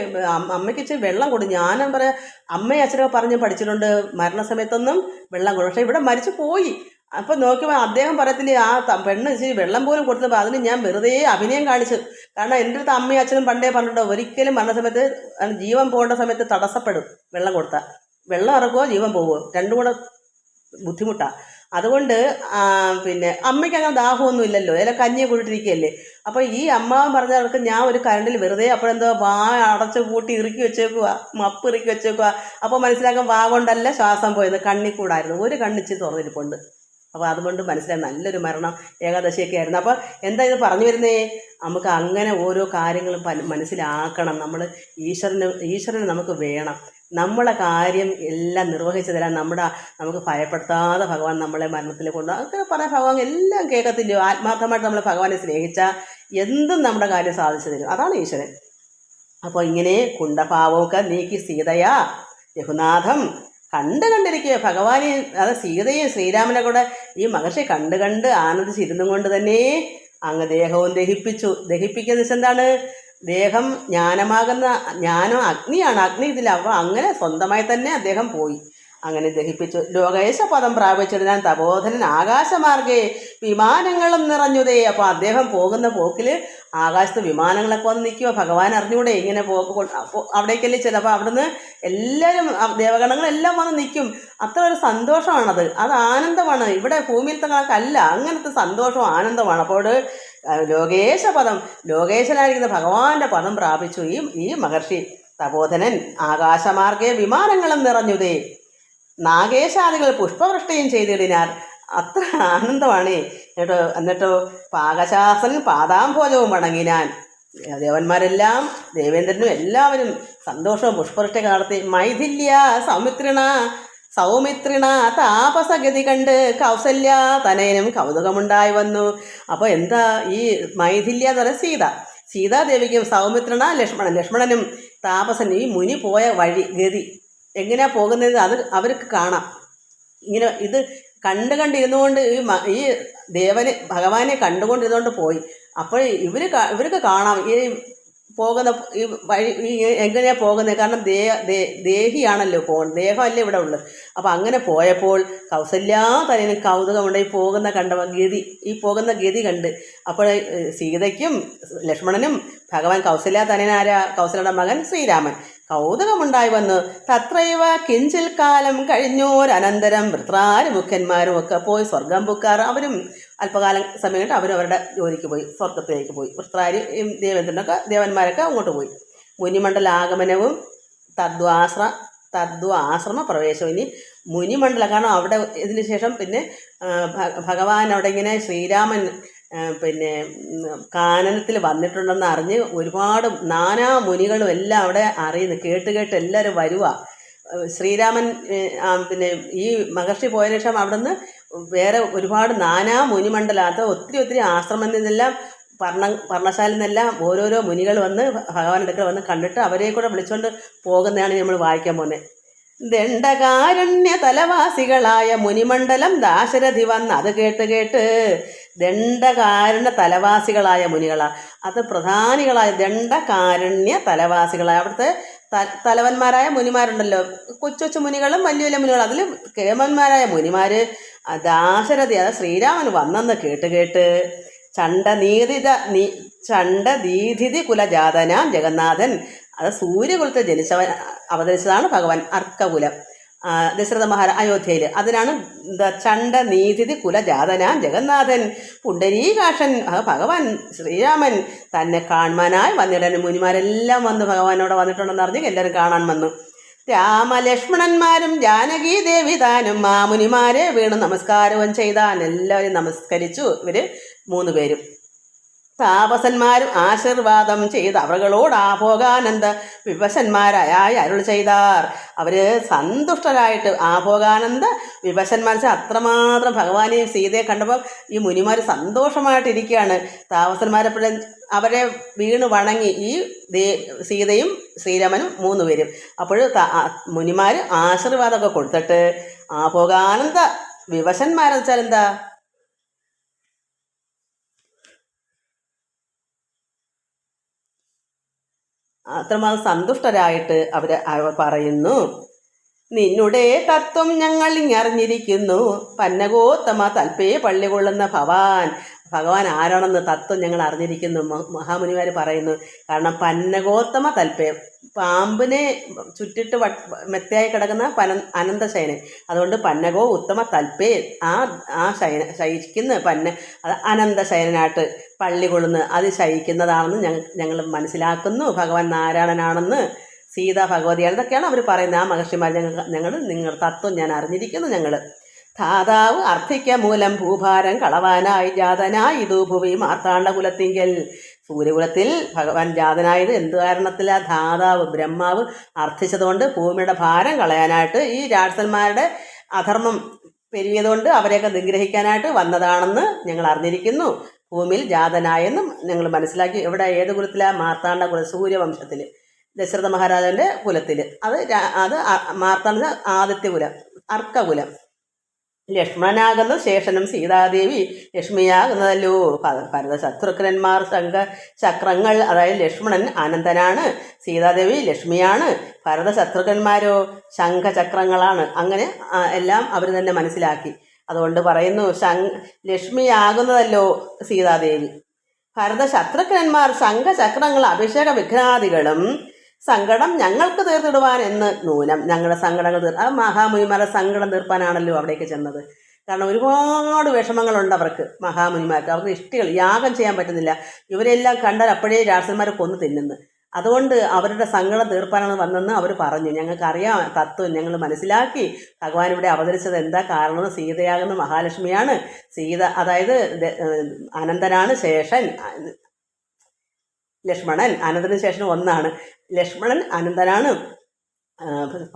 അമ്മയ്ക്ക് ഇച്ചിരി വെള്ളം കൊടു. ഞാനും പറയാം അമ്മയും അച്ഛനൊക്കെ പറഞ്ഞ് പഠിച്ചിട്ടുണ്ട് മരണസമയത്തൊന്നും വെള്ളം കൊടുക്കും പക്ഷേ ഇവിടെ മരിച്ചു പോയി. അപ്പം നോക്കിയപ്പോൾ അദ്ദേഹം പറയത്തില്ലേ ആ പെണ്ണ് ഇച്ചിരി വെള്ളം പോലും കൊടുത്തപ്പോൾ അതിന് ഞാൻ വെറുതെ അഭിനയം കാണിച്ചു. കാരണം എന്റെ അടുത്ത് അമ്മയും അച്ഛനും പണ്ടേ പറഞ്ഞിട്ടുണ്ട് ഒരിക്കലും മരണസമയത്ത് ജീവൻ പോകേണ്ട സമയത്ത് തടസ്സപ്പെടും വെള്ളം കൊടുത്താൽ. വെള്ളം ഇറക്കുമോ ജീവൻ പോവുമോ രണ്ടും കൂടെ ബുദ്ധിമുട്ടാണ് അതുകൊണ്ട് പിന്നെ അമ്മയ്ക്ക് അങ്ങനെ ദാഹമൊന്നും ഇല്ലല്ലോ. അതിലെ കഞ്ഞി കൂട്ടിരിക്കുകയല്ലേ അപ്പോൾ ഈ അമ്മ പറഞ്ഞവർക്ക് ഞാൻ ഒരു കരണ്ടിൽ വെറുതെ അപ്പോഴെന്തോ വാ അടച്ച് പൂട്ടി ഇറുക്കി വെച്ചേക്കുക മപ്പ് ഇറുക്കി വെച്ചേക്കുക അപ്പോൾ മനസ്സിലാക്കാൻ വാ കൊണ്ടല്ല ശ്വാസം പോയത്. കണ്ണി കൂടായിരുന്നു. ഒരു കണ്ണിച്ച് തുറന്നിരിപ്പുണ്ട്. അപ്പോൾ അതുകൊണ്ട് മനസ്സിലായി നല്ലൊരു മരണം ഏകാദശിയൊക്കെ ആയിരുന്നു. അപ്പോൾ എന്താ ഇത് പറഞ്ഞു വരുന്നേ? നമുക്ക് അങ്ങനെ ഓരോ കാര്യങ്ങളും മനസ്സിലാക്കണം. നമ്മൾ ഈശ്വരന് ഈശ്വരന് നമുക്ക് വേണം. നമ്മളെ കാര്യം എല്ലാം നിർവഹിച്ചു തരാൻ നമ്മുടെ നമുക്ക് ഭയപ്പെടുത്താതെ ഭഗവാൻ നമ്മളെ മരണത്തിൽ കൊണ്ട് അങ്ങനെ പറയാൻ ഭഗവാൻ എല്ലാം കേൾക്കത്തില്ലയോ? ആത്മാർത്ഥമായിട്ട് നമ്മളെ ഭഗവാനെ സ്നേഹിച്ചാൽ എന്തും നമ്മുടെ കാര്യം സാധിച്ചു തരും. അതാണ് ഈശ്വരൻ. അപ്പോൾ ഇങ്ങനെ കുണ്ടഭാവമൊക്കെ നീക്കി സീതയാ രഘുനാഥം കണ്ട് കണ്ടിരിക്കുക ഭഗവാനെ അത് സീതയും ശ്രീരാമനെ കൂടെ ഈ മഹർഷി കണ്ട് കണ്ട് ആനന്ദിച്ചിരുന്നും കൊണ്ട് തന്നെ അങ്ങ് ദേഹവും ദഹിപ്പിച്ചു. ദഹിപ്പിക്കുന്ന എന്താണ്? ദേഹം ജ്ഞാനമാകുന്ന ജ്ഞാനം അഗ്നിയാണ്. അഗ്നി അപ്പോൾ അങ്ങനെ സ്വന്തമായി തന്നെ അദ്ദേഹം പോയി. അങ്ങനെ ദഹിപ്പിച്ചു. ലോകേശ പദം പ്രാപിച്ചിടാൻ തപോധനൻ ആകാശമാർഗേ വിമാനങ്ങളും നിറഞ്ഞുതേ. അപ്പോൾ അദ്ദേഹം പോകുന്ന പോക്കിൽ ആകാശത്ത് വിമാനങ്ങളൊക്കെ വന്ന് നിൽക്കുമോ ഭഗവാൻ അറിഞ്ഞൂടെ ഇങ്ങനെ പോക്ക് കൊണ്ട് അവിടേക്കല്ലേ ചിലപ്പോൾ അവിടുന്ന് എല്ലാവരും ദേവഗണങ്ങളെല്ലാം വന്ന് നിൽക്കും. അത്ര ഒരു സന്തോഷമാണത്. അത് ആനന്ദമാണ്. ഇവിടെ ഭൂമിയിലത്തെ അല്ല അങ്ങനത്തെ സന്തോഷവും ആനന്ദമാണ് അപ്പോൾ ലോകേശ പദം ലോകേശനായിരിക്കുന്ന ഭഗവാന്റെ പദം പ്രാപിച്ചു ഈ ഈ മഹർഷി. തപോധനൻ ആകാശമാർഗെ വിമാനങ്ങളും നിറഞ്ഞുതേ നാഗേശാദികൾ പുഷ്പവൃഷ്ടിയും ചെയ്തിടിനാർ. അത്ര ആനന്ദമാണ്. കേട്ടോ എന്നിട്ടോ പാകശാസൻ പാദാംഭോജവും വണങ്ങിനാൻ. ദേവന്മാരെല്ലാം ദേവേന്ദ്രനും എല്ലാവരും സന്തോഷവും പുഷ്പവൃഷ്ടി നടത്തി. മൈഥില്യ സൗമിത്രിണ സൗമിത്രിണ താപസഗതി കണ്ട് കൗസല്യ തനയനും കൗതുകമുണ്ടായി വന്നു. അപ്പോൾ എന്താ ഈ മൈഥില്യ പറയുന്നത് സീത? സീതാദേവിക്കും സൗമിത്രണ ലക്ഷ്മണൻ. ലക്ഷ്മണനും താപസൻ ഈ മുനി പോയ വഴി ഗതി എങ്ങനെയാ പോകുന്നത് അത് അവർക്ക് കാണാം. ഇങ്ങനെ ഇത് കണ്ട് കണ്ടിരുന്നുകൊണ്ട് ഈ മ- ഈ ദേവനെ ഭഗവാനെ കണ്ടുകൊണ്ടിരുന്നുകൊണ്ട് പോയി. അപ്പോൾ ഇവർ ഇവർക്ക് കാണാം. ഈ പോകുന്ന ഈ വഴി ഈ എങ്ങനെയാ പോകുന്നത്? കാരണം ദേ ദേഹിയാണല്ലോ പോകുന്നത് ദേഹമല്ലേ ഇവിടെ ഉള്ളത്. അപ്പോൾ അങ്ങനെ പോയപ്പോൾ കൗസല്യാ തനിന് കൗതുകമുണ്ട് ഈ പോകുന്ന കണ്ടവ ഗതി ഈ പോകുന്ന ഗതി കണ്ട്. അപ്പോൾ സീതയ്ക്കും ലക്ഷ്മണനും ഭഗവാൻ കൗസല്യാ തനനാരാ കൗസലയുടെ മകൻ ശ്രീരാമൻ. കൗതുകമുണ്ടായി വന്നു. തത്രൈവ കിഞ്ചിൽ കാലം കഴിഞ്ഞോരനന്തരം വൃത്രാരുമുഖന്മാരും ഒക്കെ പോയി സ്വർഗം പുക്കാർ അവരും അല്പകാലം സമയം കൊണ്ട് അവരവരുടെ ജോലിക്ക് പോയി സ്വർഗത്തിലേക്ക് പോയി. വൃത്രാര് ദേവേന്ദ്രനൊക്കെ ദേവന്മാരൊക്കെ അങ്ങോട്ട് പോയി. മുനിമണ്ഡല ആഗമനവും തദ്വാശ്ര തദ്വാശ്രമ പ്രവേശവും. ഇനി മുനിമണ്ഡല കാരണം അവിടെ ഇതിന് ശേഷം പിന്നെ ഭഗവാൻ അവിടെ ഇങ്ങനെ ശ്രീരാമൻ പിന്നെ കാനനത്തിൽ വന്നിട്ടുണ്ടെന്ന് അറിഞ്ഞ് ഒരുപാട് നാനാ മുനികളും എല്ലാം അവിടെ അറിയുന്നു. കേട്ട് കേട്ട് എല്ലാവരും വരുക ശ്രീരാമൻ പിന്നെ ഈ മഹർഷി പോയ ശേഷം അവിടുന്ന് വേറെ ഒരുപാട് നാനാ മുനിമണ്ഡലാത്ത ഒത്തിരി ഒത്തിരി ആശ്രമത്തിൽ നിന്നെല്ലാം പർണ പർണശാലയിൽ നിന്നെല്ലാം ഓരോരോ മുനികൾ വന്ന് ഭഗവാൻ അടുക്കൽ വന്ന് കണ്ടിട്ട് അവരെ കൂടെ വിളിച്ചുകൊണ്ട് പോകുന്നതാണ് നമ്മൾ വായിക്കാൻ പോകുന്നത് ദണ്ഡകാരണ്യ തലവാസികളായ മുനിമണ്ഡലം ദാശരഥി വന്ന് അത് കേട്ട് കേട്ട് ദണ്ഡകാരണ്യ തലവാസികളായ മുനികളാണ് അത് പ്രധാനികളായ ദണ്ഡകാരണ്യ തലവാസികളായ അവിടുത്തെ തലവന്മാരായ മുനിമാരുണ്ടല്ലോ. കൊച്ചു കൊച്ചു മുനികളും വലിയ വലിയ മുനികളും. അതിൽ കേമന്മാരായ മുനിമാർ ദാശരഥി അതായത് ശ്രീരാമൻ വന്നെന്ന് കേട്ട് കേട്ട് ചണ്ഡനീതിത നീ ചണ്ഡദീധിതി കുലജാതനാം ജഗന്നാഥൻ. അത് സൂര്യകുലത്തെ ജനിച്ചവൻ അവതരിച്ചതാണ് ഭഗവാൻ അർക്കകുലം. ദശരഥ മഹാരാ അയോധ്യയിൽ അതിനാണ് എന്താ ചണ്ഡനീതിഥി കുലജാതനാം ജഗന്നാഥൻ പുണ്ടരീകാക്ഷൻ ഭഗവാൻ ശ്രീരാമൻ തന്നെ കാണുവാനായി വന്നിടൻ മുനിമാരെല്ലാം വന്ന് ഭഗവാനോട് വന്നിട്ടുണ്ടെന്ന് അറിഞ്ഞ് എല്ലാവരും കാണാൻ വന്നു. രാമലക്ഷ്മണന്മാരും ജാനകി ദേവിതാനും ആ മുനിമാരെ വീണ് നമസ്കാരവും ചെയ്താൻ എല്ലാവരും നമസ്കരിച്ചു. ഇവർ മൂന്ന് പേരും. താപസന്മാരും ആശീർവാദം ചെയ്ത് അവകളോട് ആഭോഗാനന്ദ വിവശന്മാരായ അരുൾ ചെയ്താർ. അവർ സന്തുഷ്ടരായിട്ട് ആഭോഗാനന്ദ വിവശന്മാർ വെച്ചാൽ അത്രമാത്രം ഭഗവാനെയും സീതയെ കണ്ടപ്പോൾ ഈ മുനിമാർ സന്തോഷമായിട്ടിരിക്കുകയാണ് താപസന്മാരെപ്പോഴും അവരെ വീണ് വണങ്ങി ഈ സീതയും ശ്രീരാമനും മൂന്ന് പേരും. അപ്പോൾ മുനിമാർ ആശീർവാദമൊക്കെ കൊടുത്തിട്ട് ആഭോഗാനന്ദ വിവശന്മാരെന്ന് വെച്ചാൽ എന്താ? അത്രമാത്രം സന്തുഷ്ടരായിട്ട് അവർ പറയുന്നു. നിന്നുടെ തത്വം ഞങ്ങൾ ഇങ്ങറിഞ്ഞിരിക്കുന്നു. പന്നഗോത്തമ തൽപ്പേ പള്ളി കൊള്ളുന്ന ഭവാൻ ഭഗവാൻ ആരാണെന്ന് തത്വം ഞങ്ങൾ അറിഞ്ഞിരിക്കുന്നു. മഹാമുനിമാർ പറയുന്നു കാരണം പന്നഗോത്തമ തൽപ്പയം പാമ്പിനെ ചുറ്റിട്ട് വ മെത്തയായി കിടക്കുന്ന പന അനന്ത ശയനൻ അതുകൊണ്ട് പന്നഗോ ഉത്തമ തൽപ്പേ ആ ആ ശയന ശയിക്കുന്ന പന്ന അത് അനന്ത ശയനായിട്ട് പള്ളി കൊള്ളുന്ന അത് ശയിക്കുന്നതാണെന്ന് ഞങ്ങൾ ഞങ്ങൾ മനസ്സിലാക്കുന്നു. ഭഗവാൻ നാരായണനാണെന്ന് സീത ഭഗവതിയാണ് ഇതൊക്കെയാണ് അവർ പറയുന്നത്. ആ മഹർഷിമാർ ഞങ്ങൾ ഞങ്ങൾ നിങ്ങളുടെ തത്വം ഞാൻ അറിഞ്ഞിരിക്കുന്നു ഞങ്ങൾ ധാതാവ് അർത്ഥിക്ക മൂലം ഭൂഭാരം കളവാനായി ജാതനായി ഇതു ഭുവി മാർത്താണ്ഡകുലത്തിങ്കൽ. സൂര്യകുലത്തിൽ ഭഗവാൻ ജാതനായത് എന്ത് കാരണത്തിലാ? ധാതാവ് ബ്രഹ്മാവ് അർത്ഥിച്ചതുകൊണ്ട് ഭൂമിയുടെ ഭാരം കളയാനായിട്ട് ഈ രാജസന്മാരുടെ അധർമ്മം പെരുകിയതുകൊണ്ട് അവരെയൊക്കെ നിഗ്രഹിക്കാനായിട്ട് വന്നതാണെന്ന് ഞങ്ങൾ അറിഞ്ഞിരിക്കുന്നു. ഭൂമിയിൽ ജാതനായെന്നും ഞങ്ങൾ മനസ്സിലാക്കി. എവിടെ? ഏത് കുലത്തിലാണ് മാർത്താണ്ഡ കുല സൂര്യവംശത്തിൽ ദശരഥ മഹാരാജാവിന്റെ കുലത്തിൽ അത് അത് മാർത്താണ്ഡ ആദിത്യ കുലം അർക്കകുലം. ലക്ഷ്മണനാകുന്ന ശേഷനും സീതാദേവി ലക്ഷ്മിയാകുന്നതല്ലോ. ഭരത ശംഖ ചക്രങ്ങൾ അതായത് ലക്ഷ്മണൻ ആനന്ദനാണ് സീതാദേവി ലക്ഷ്മിയാണ് ഭരത ശത്രുഘ്നന്മാരോ ശംഖചക്രങ്ങളാണ് അങ്ങനെ എല്ലാം അവർ തന്നെ മനസ്സിലാക്കി. അതുകൊണ്ട് പറയുന്നു ശങ് ലക്ഷ്മിയാകുന്നതല്ലോ സീതാദേവി. ഭരത ശത്രുഘ്നന്മാർ ശംഖചക്രങ്ങൾ അഭിഷേക വിഘ്നാദികളും സങ്കടം ഞങ്ങൾക്ക് തീർത്തിടുവാൻ എന്ന് നൂനം. ഞങ്ങളുടെ സങ്കടങ്ങൾ തീർ ആ മഹാമുനിമാരെ സങ്കടം തീർപ്പാനാണല്ലോ അവിടേക്ക് ചെന്നത്. കാരണം ഒരുപാട് വിഷമങ്ങളുണ്ട് അവർക്ക് മഹാമുനിമാർക്ക്. അവർക്ക് ഇഷ്ടികൾ യാഗം ചെയ്യാൻ പറ്റുന്നില്ല. ഇവരെല്ലാം കണ്ടാൽ അപ്പോഴേ രാജന്മാരെ കൊന്നു തിന്നുന്നു. അതുകൊണ്ട് അവരുടെ സങ്കടം തീർപ്പാനാണ് വന്നെന്ന് അവർ പറഞ്ഞു. ഞങ്ങൾക്കറിയാം തത്വം ഞങ്ങൾ മനസ്സിലാക്കി. ഭഗവാൻ ഇവിടെ അവതരിച്ചത് എന്താ കാരണം സീതയാകുന്ന മഹാലക്ഷ്മിയാണ്. സീത അതായത് അനന്തനാണ് ശേഷൻ. ലക്ഷ്മണൻ അനന്തന് ശേഷം ഒന്നാണ്. ലക്ഷ്മണൻ അനന്തനാണ്.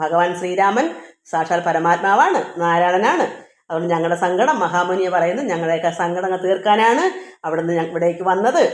ഭഗവാൻ ശ്രീരാമൻ സാക്ഷാൽ പരമാത്മാവാണ് നാരായണനാണ്. അതുകൊണ്ട് ഞങ്ങളുടെ സങ്കടം മഹാമുനിയെ പറയുന്നു ഞങ്ങളുടെയൊക്കെ സങ്കടങ്ങൾ തീർക്കാനാണ് അവിടുന്ന് ഇവിടേക്ക് വന്നത്.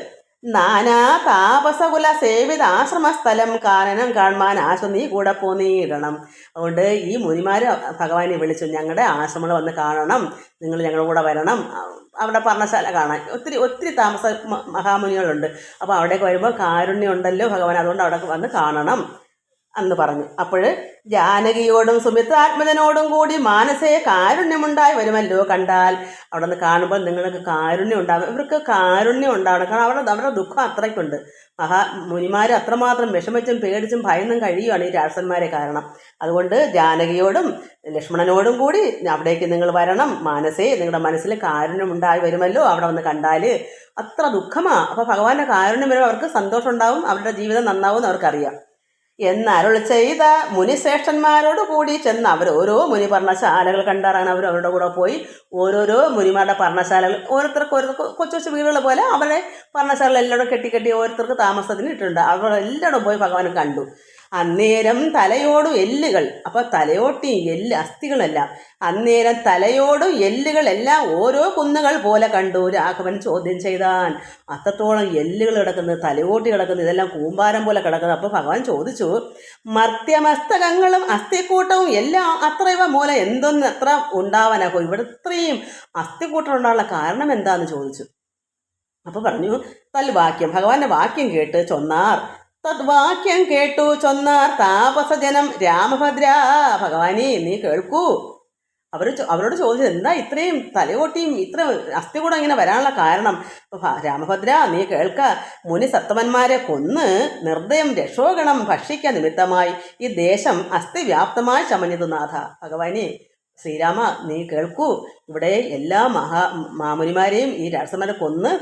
നാനാ താപസകുല സേവിത ആശ്രമസ്ഥലം കാനനം കാണുവാൻ ആശ നീ കൂടെ പോന്നീടണം. അതുകൊണ്ട് ഈ മുനിമാർ ഭഗവാനെ വിളിച്ചു ഞങ്ങളുടെ ആശ്രമങ്ങൾ വന്ന് കാണണം. നിങ്ങൾ ഞങ്ങളുടെ കൂടെ വരണം. അവിടെ പർണശാല കാണാൻ. ഒത്തിരി ഒത്തിരി താമസ മഹാമുനികളുണ്ട്. അപ്പോൾ അവിടേക്ക് വരുമ്പോൾ കാരുണ്യം ഉണ്ടല്ലോ ഭഗവാൻ. അതുകൊണ്ട് അവിടെ വന്ന് കാണണം. എന്ന് പറഞ്ഞു. അപ്പോൾ ജാനകിയോടും സുമിത്രാത്മജനോടും കൂടി മാനസേ കാരുണ്യമുണ്ടായി വരുമല്ലോ കണ്ടാൽ. അവിടെ നിന്ന് കാണുമ്പോൾ നിങ്ങൾക്ക് കാരുണ്യം ഉണ്ടാവും. ഇവർക്ക് കാരുണ്യം ഉണ്ടാവണം. കാരണം അവരുടെ അവരുടെ ദുഃഖം അത്രയ്ക്കുണ്ട്. മഹാ മുനിമാർ അത്രമാത്രം വിഷമിച്ചും പേടിച്ചും ഭയന്നും കഴിയുകയാണ് ഈ രാക്ഷസന്മാരെ കാരണം. അതുകൊണ്ട് ജാനകിയോടും ലക്ഷ്മണനോടും കൂടി അവിടേക്ക് നിങ്ങൾ വരണം. മാനസേ നിങ്ങളുടെ മനസ്സിൽ കാരുണ്യം ഉണ്ടായി വരുമല്ലോ അവിടെ വന്ന് കണ്ടാൽ. അത്ര ദുഃഖമാണ് അപ്പോൾ ഭഗവാന്റെ കാരുണ്യം വരുമ്പോൾ അവർക്ക് സന്തോഷം ഉണ്ടാവും അവരുടെ ജീവിതം നന്നാവും എന്ന് അവർക്കറിയാം. എന്നരുൾ ചെയ്ത മുനിശ്രേഷ്ഠന്മാരോട് കൂടി ചെന്ന് അവർ ഓരോ മുനി പർണശാലകൾ കണ്ടാറാണ് അവർ അവരുടെ കൂടെ പോയി. ഓരോരോ മുനിമാരുടെ പർണശാലകൾ ഓരോരുത്തർക്ക് ഓരോ കൊച്ചു കൊച്ചു വീടുകൾ പോലെ അവരുടെ പർണശാലകൾ എല്ലാവരും കെട്ടി കെട്ടി ഓരോരുത്തർക്ക് താമസത്തിന് ഇട്ടിട്ടുണ്ട്. അവരെല്ലാവരും പോയി ഭഗവാൻ കണ്ടു. അന്നേരം തലയോടും എല്ലുകൾ. അപ്പോൾ തലയോട്ടി എല്ല് അസ്ഥികളെല്ലാം. അന്നേരം തലയോടും എല്ലുകളെല്ലാം ഓരോ കുന്നുകൾ പോലെ കണ്ടു രാഘവൻ ചോദ്യം ചെയ്താൻ. അത്രത്തോളം എല്ലുകൾ കിടക്കുന്നത് തലയോട്ടി കിടക്കുന്നത് ഇതെല്ലാം കൂമ്പാരം പോലെ കിടക്കുന്നത്. അപ്പോൾ ഭഗവാൻ ചോദിച്ചു മർത്യമസ്തകങ്ങളും അസ്ഥിക്കൂട്ടവും എല്ലാം അത്ര ഇവ മൂലം എന്തൊന്നും എത്ര ഉണ്ടാവാനാകും ഇവിടെ ഇത്രയും അസ്ഥിക്കൂട്ടം ഉണ്ടാകാനുള്ള കാരണം എന്താണെന്ന് ചോദിച്ചു. അപ്പോൾ പറഞ്ഞു തൽവാക്യം. ഭഗവാന്റെ വാക്യം കേട്ട് ചൊന്നാർ. തദ്വാക്യം കേട്ടു ചൊന്നാർ താപസജനം. രാമഭദ്ര ഭഗവാനെ നീ കേൾക്കൂ. അവർ അവരോട് ചോദിച്ചത് എന്താ ഇത്രയും തലയോട്ടിയും ഇത്ര അസ്ഥി കൂടെ ഇങ്ങനെ വരാനുള്ള കാരണം? രാമഭദ്ര നീ കേൾക്ക. മുനി സത്തമന്മാരെ കൊന്ന് നിർദ്ദയം രക്ഷോഗണം ഭക്ഷിക്ക നിമിത്തമായി. ഈ ദേശം അസ്ഥി വ്യാപ്തമായി ചമഞ്ഞതു നാഥ. ഭഗവാനെ ശ്രീരാമ നീ കേൾക്കൂ. ഇവിടെ എല്ലാ മഹാ മാമുനിമാരെയും ഈ രാക്ഷസന്മാരെ കൊന്ന്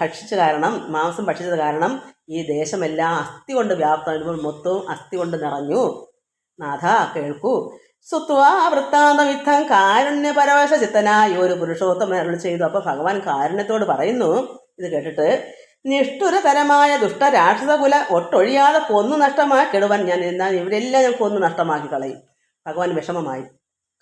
ഭക്ഷിച്ച കാരണം മാംസം ഭക്ഷിച്ചത് കാരണം ഈ ദേശമെല്ലാം അസ്ഥി കൊണ്ട് വ്യാപ്തം മൊത്തവും അസ്ഥി കൊണ്ട് നിറഞ്ഞു. നാഥ കേൾക്കൂ. സുത്വാ വൃത്താന്തം കാരുണ്യപരവശ കാരുണ്യ പരവശ ചിത്തനായി ഒരു പുരുഷോത്തമൻ അരുൾ ചെയ്തു. അപ്പോൾ ഭഗവാൻ കാരുണ്യത്തോട് പറയുന്നു ഇത് കേട്ടിട്ട് നിഷ്ഠുരതരമായ ദുഷ്ട രാക്ഷസകുല ഒട്ടൊഴിയാതെ കൊന്നു നഷ്ടമാക്കി കെടുവാൻ ഞാൻ എന്നാൽ ഇവരെല്ലാം ഞാൻ കൊന്നു നഷ്ടമാക്കി കളയും. ഭഗവാൻ വിഷമമായി.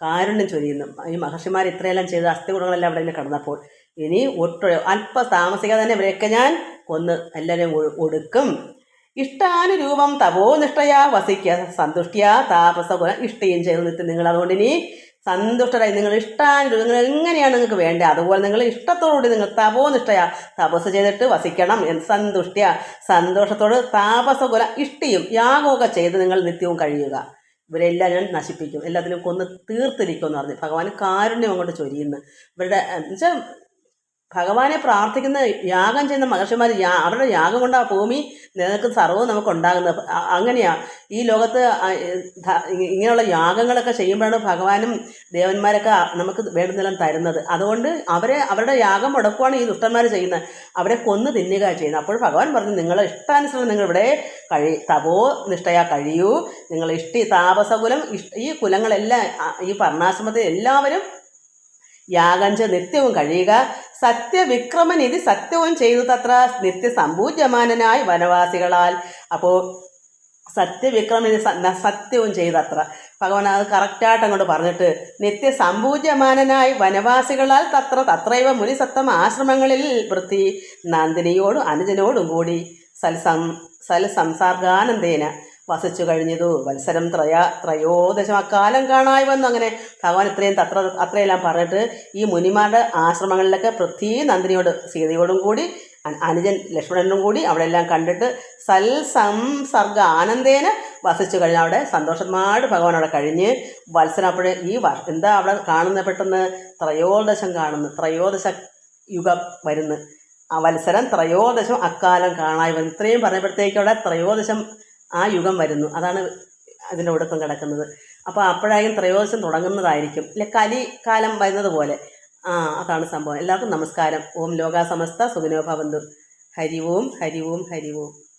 കാരുണ്യം ചൊരിയുന്നു. ഈ മഹർഷിമാർ ഇത്രയെല്ലാം ചെയ്ത് അസ്ഥികുടങ്ങളെല്ലാം അവിടെ ഇങ്ങനെ കടന്നപ്പോൾ ഇനി ഒട്ടു അല്പ താമസിക്കാതെ തന്നെ ഇവരെയൊക്കെ ഞാൻ കൊന്ന് എല്ലാവരെയും ഒ- ഒടുക്കും. ഇഷ്ടാനുരൂപം തപോനിഷ്ഠയാ വസിക്ക സന്തുഷ്ടിയാ താപസകുല ഇഷ്ടയും ചെയ്തു നിൽക്കും നിങ്ങൾ. അതുകൊണ്ട് ഇനി സന്തുഷ്ടരായി നിങ്ങൾ ഇഷ്ടാനുരൂപം നിങ്ങൾ എങ്ങനെയാണ് നിങ്ങൾക്ക് വേണ്ടത്? അതുപോലെ നിങ്ങൾ ഇഷ്ടത്തോടുകൂടി നിങ്ങൾ തപോനിഷ്ഠയാ തപസ് ചെയ്തിട്ട് വസിക്കണം സന്തുഷ്ടിയ. സന്തോഷത്തോട് താപസകുല ഇഷ്ടിയും യാഗമൊക്കെ ചെയ്ത് നിങ്ങൾ നിത്യവും കഴിയുക. ഇവരെല്ലാം ഞാൻ നശിപ്പിക്കും. എല്ലാത്തിനും കൊന്ന് തീർത്തിരിക്കും എന്ന് പറഞ്ഞു ഭഗവാൻ കാരുണ്യം അങ്ങോട്ട് ചൊരിയുന്നു. ഇവരുടെ എന്നുവെച്ചാൽ ഭഗവാനെ പ്രാർത്ഥിക്കുന്ന യാഗം ചെയ്യുന്ന മഹർഷിമാർ യാ അവരുടെ യാഗം കൊണ്ട് ആ ഭൂമി നിലനിൽക്കുന്ന സർവവും നമുക്ക് ഉണ്ടാകുന്നത് അങ്ങനെയാണ് അങ്ങനെയാ. ഈ ലോകത്ത് ഇങ്ങനെയുള്ള യാഗങ്ങളൊക്കെ ചെയ്യുമ്പോഴാണ് ഭഗവാനും ദേവന്മാരൊക്കെ നമുക്ക് വേണ്ടുന്നതെല്ലാം തരുന്നത്. അതുകൊണ്ട് അവരെ അവരുടെ യാഗം മുടക്കുവാണ് ഈ ദുഷ്ടന്മാർ ചെയ്യുന്നത്. അവരെ കൊന്നു തിന്നുക ചെയ്യുന്നത്. അപ്പോൾ ഭഗവാൻ പറഞ്ഞു നിങ്ങളെ ഇഷ്ടാനുസരണം നിങ്ങൾ ഇവിടെ കഴി തപോ നിഷ്ഠയാ കഴിയൂ. നിങ്ങൾ ഇഷ്ടി താപസകുലം ഈ കുലങ്ങളെല്ലാം ഈ പർണാശ്രമത്തിൽ എല്ലാവരും യാഗം ചെയ്ത് നിത്യവും കഴിയുക. സത്യവിക്രമൻ ഇത് സത്യവും ചെയ്തു തത്ര. നിത്യ സമ്പൂജ്യമാനനായി വനവാസികളാൽ. അപ്പോൾ സത്യവിക്രമൻ ഇത് സ- ന- സത്യവും ചെയ്തത്ര ഭഗവാൻ അത് കറക്റ്റായിട്ട് അങ്ങോട്ട് പറഞ്ഞിട്ട് നിത്യ സമ്പൂജ്യമാനനായി വനവാസികളാൽ തത്ര തത്രൈവ മുനിസത്തം ആശ്രമങ്ങളിൽ വൃത്തി. നന്ദിനിയോടും അനുജനോടും കൂടി സൽസം സൽ സംസർഗാനന്ദേന വസിച്ചു കഴിഞ്ഞതു. വത്സരം ത്രയ ത്രയോദശം. അക്കാലം കാണായി വന്നു അങ്ങനെ. ഭഗവാൻ ഇത്രയും തത്ര അത്രയെല്ലാം പറഞ്ഞിട്ട് ഈ മുനിമാരുടെ ആശ്രമങ്ങളിലൊക്കെ പൃഥ്വി നന്ദിനിയോട് സീതയോടും കൂടി അനുജൻ ലക്ഷ്മണനും കൂടി അവിടെ എല്ലാം കണ്ടിട്ട് സൽ സംസർഗ ആനന്ദേന വസിച്ചു കഴിഞ്ഞ. അവിടെ സന്തോഷമായിട്ട് ഭഗവാൻ അവിടെ കഴിഞ്ഞ് വത്സരം അപ്പോഴേ ഈ എന്താ അവിടെ കാണുന്ന പെട്ടെന്ന്? ത്രയോദശം കാണുന്നു. ത്രയോദശ യുഗം വരുന്നു. ആ വത്സരം ത്രയോദശം അക്കാലം കാണായി വരുന്നു ഇത്രയും പറഞ്ഞപ്പോഴത്തേക്ക് അവിടെ ത്രയോദശം ആ യുഗം വരുന്നു. അതാണ് ഒടുക്കം കിടക്കുന്നത്. അപ്പോൾ അപ്പോഴായും ത്രയോദശം തുടങ്ങുന്നതായിരിക്കും. അല്ലെ കലി കാലം വരുന്നത് പോലെ ആ അതാണ് സംഭവം. എല്ലാവർക്കും നമസ്കാരം. ഓം ലോകാസമസ്ത സുഖിനോ ഭവന്തു. ഹരി ഓം ഹരി ഓം ഹരി ഓം.